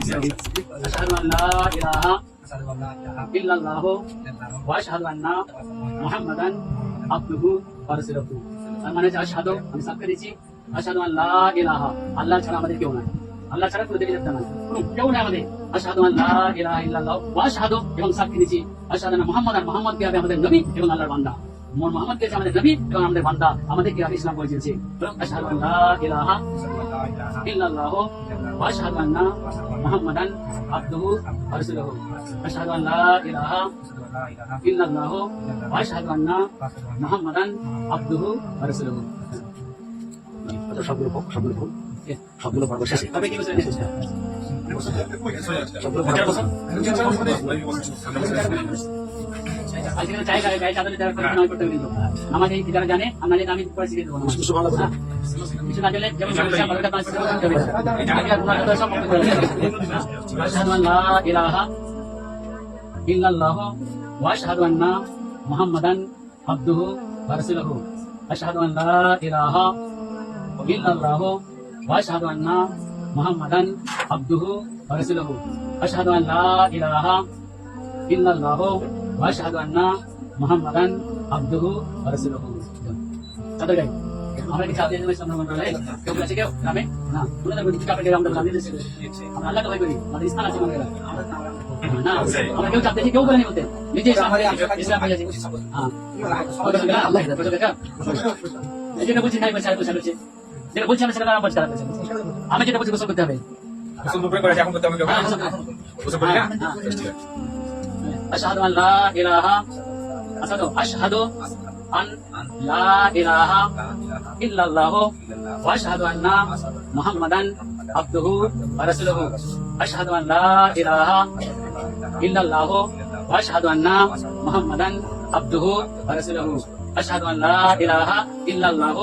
أشهد أن لا إله إلا الله وأشهد أن محمدا عبده ورسوله তার মানে যে আশহাদু আমি সাক্ষ্য দিচ্ছি আশহাদু আল্লা ইলাহা আল্লাহ ছাড়া আমাদের কেউ নাই আল্লাহ ছাড়া কোনো দেবী দেবতা নাই কোনো কেউ নাই আমাদের আশহাদু আল্লা ইলাহা ইল্লাল্লাহ ওয়া আশহাদু এবং সাক্ষী দিচ্ছি আশহাদু আন্না মুহাম্মাদান মুহাম্মদ কে হবে আমাদের নবী এবং আল্লাহর বান্দা মোর মোহাম্মদ কে আমাদের নবী এবং আমাদের বান্দা আমাদের কে ইসলাম পৌঁছেছে আশহাদু আল্লা ইলাহা ইল্লাল্লাহ ওয়া আশহাদু আন্না মুহাম্মাদান আবদুহু ওয়া রাসূলুহু। আশহাদু আল্লা ইলাহা ইল্লাল্লাহ ওয়া আশহাদু আন্না মুহাম্মাদান আবদুহু ওয়া রাসূলুহু। সবগুলো সবগুলো ভোগ। সবগুলো পর্ব শেষে। তবে কি বলছেন? সবগুলো পর্ব শেষে। আজকে জায়গা গায়ে চাদরে যারা করে নয় করতে কিন্তু আমাদের এই যারা জানে আমরা জানি আমি পরে শিখে দেবো না। কিছু ভালো বলো। কিছু না জানলে যেমন বলেছে আমরা ওটা পাঁচ করে করতে হবে আগে আপনারা কথা সব করতে হবে আশহাদু আন লা ইলাহা ইল্লাল্লাহ ওয়া আশহাদু আন্না মুহাম্মাদান আবদুহু ওয়া রাসূলুহু আশহাদু আমরা কি সামনে কেউ কেউ না তোমরা তো কাপড় আমরা আমরা আল্লাহকে ভয় করি আমাদের আছে মনে না আমরা কেউ কেউ বলেনি বলতে নিজে ইসলাম ইসলাম হয়ে যাচ্ছে হ্যাঁ আল্লাহ হিদায়াত বুঝতে পেরেছ যেটা নাই যেটা সেটা আমি যেটা বলছি গোসল করতে হবে গোসল করতে হবে। أشهد أن لا إله أشهد أشهد أن لا إله إلا الله وأشهد أن محمدا عبده ورسوله أشهد أن لا إله إلا الله وأشهد أن محمدا عبده ورسوله أشهد أن لا إله إلا الله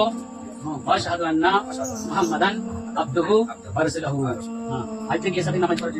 وأشهد أن محمدا عبده ورسوله হ্যাঁ আজ থেকে সাথে নামাজ পড়তে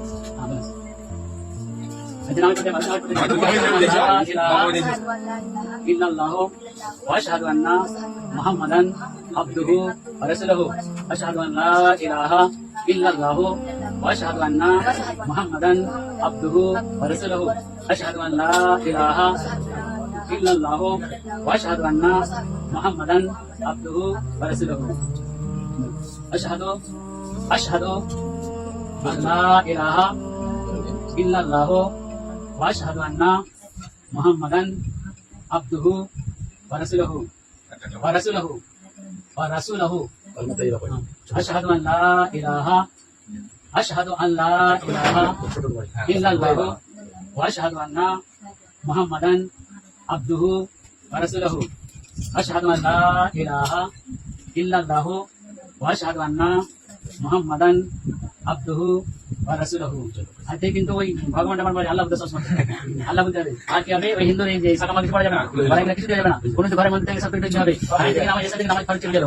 अशहदु अन्ना मुहम्मदन अब्दुहु रसूलुहु अशहदु अन ला इलाहा इल्लल्लाह व अशहदु अन्ना मुहम्मदन अब्दुहु रसूलुहु अशहदु अन ला इलाहा इल्लल्लाह व अशहदु अन्ना मुहम्मदन अब्दुहु रसूलुहु अशहदु अशहदु अन ला इलाहा इल्लल्लाह وأشهد أن محمدا عبده ورسوله. ورسوله. ورسوله. أشهد أن لا إله. أشهد أن لا إله إلا الله. وأشهد أن محمدا عبده ورسوله. أشهد أن لا إله إلا الله. وأشهد أن محمدا আব্দুহু বা রাসুলহু। আজকে কিন্তু ওই ভগবান আল্লাহ বলতে সবসময় আল্লাহ আর কি হবে? ওই হিন্দুর এই যে সাকা যাবে না। কিছু যাবে না। কোনো ঘরে মধ্যে সব কিছু হবে চলে গেল।